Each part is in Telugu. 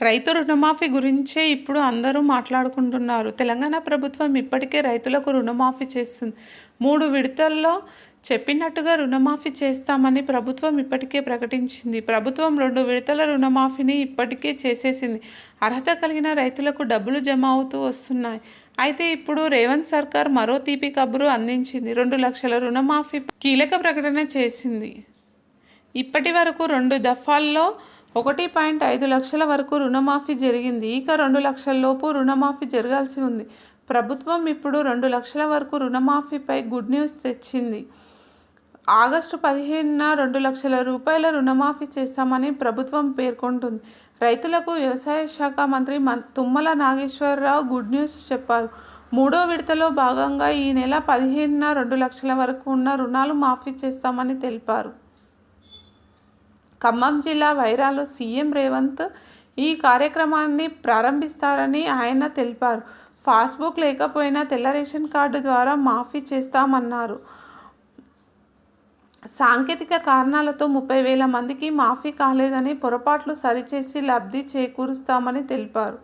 రైతు రుణమాఫీ గురించే ఇప్పుడు అందరూ మాట్లాడుకుంటున్నారు. తెలంగాణ ప్రభుత్వం ఇప్పటికే రైతులకు రుణమాఫీ చేస్తుంది. మూడు విడతల్లో చెప్పినట్టుగా రుణమాఫీ చేస్తామని ప్రభుత్వం ఇప్పటికే ప్రకటించింది. ప్రభుత్వం రెండు విడతల రుణమాఫీని ఇప్పటికే చేసేసింది. అర్హత కలిగిన రైతులకు డబ్బులు జమ అవుతూ వస్తున్నాయి. అయితే ఇప్పుడు రేవంత్ సర్కార్ మరో తీపి కబురు అందించింది. రెండు లక్షల రుణమాఫీ కీలక ప్రకటన చేసింది. ఇప్పటి వరకు రెండు దఫాల్లో ఒకటి పాయింట్ ఐదు లక్షల వరకు రుణమాఫీ జరిగింది. ఇక రెండు లక్షల్లోపు రుణమాఫీ జరగాల్సి ఉంది. ప్రభుత్వం ఇప్పుడు రెండు లక్షల వరకు రుణమాఫీపై గుడ్ న్యూస్ తెచ్చింది. ఆగస్టు పదిహేనున రెండు లక్షల రూపాయల రుణమాఫీ చేస్తామని ప్రభుత్వం పేర్కొంటుంది. రైతులకు వ్యవసాయ శాఖ మంత్రి తుమ్మల నాగేశ్వరరావు గుడ్ న్యూస్ చెప్పారు. మూడో విడతలో భాగంగా ఈ నెల పదిహేనున రెండు లక్షల వరకు ఉన్న రుణాలు మాఫీ చేస్తామని తెలిపారు. ఖమ్మం జిల్లా వైరాలో సీఎం రేవంత్ ఈ కార్యక్రమాన్ని ప్రారంభిస్తారని ఆయన తెలిపారు. పాస్బుక్ లేకపోయినా తెల్ల రేషన్ కార్డు ద్వారా మాఫీ చేస్తామన్నారు. సాంకేతిక కారణాలతో ముప్పై వేల మందికి మాఫీ కాలేదని పొరపాట్లు సరిచేసి లబ్ధి చేకూరుస్తామని తెలిపారు.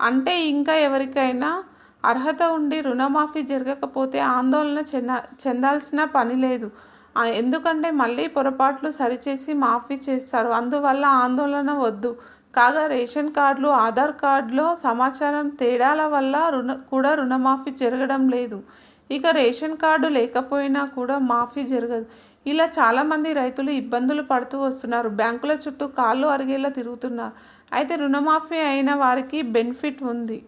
అంటే ఇంకా ఎవరికైనా అర్హత ఉండి రుణమాఫీ జరగకపోతే ఆందోళన చెంద చెందాల్సిన పని లేదు. ఎందుకంటే మళ్ళీ పొరపాట్లు సరిచేసి మాఫీ చేస్తారు. అందువల్ల ఆందోళన వద్దు. కాగా రేషన్ కార్డులు ఆధార్ కార్డులో సమాచారం తేడాల వల్ల రుణ కూడా రుణమాఫీ జరగడం లేదు. ఇక రేషన్ కార్డు లేకపోయినా కూడా మాఫీ జరగదు. ఇలా చాలామంది రైతులు ఇబ్బందులు పడుతూ వస్తున్నారు. బ్యాంకుల చుట్టూ కాళ్ళు అరిగేలా తిరుగుతున్నారు. అయితే రుణమాఫీ అయిన వారికి బెనిఫిట్ ఉంది.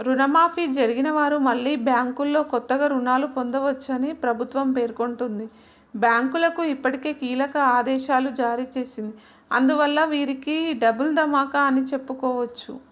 రుణమాఫీ జరిగిన వారు మళ్ళీ బ్యాంకుల్లో కొత్తగా రుణాలు పొందవచ్చని ప్రభుత్వం పేర్కొంటుంది. బ్యాంకులకు ఇప్పటికే కీలక ఆదేశాలు జారీ చేసింది. అందువల్ల వీరికి డబుల్ ధమాకా అని చెప్పుకోవచ్చు.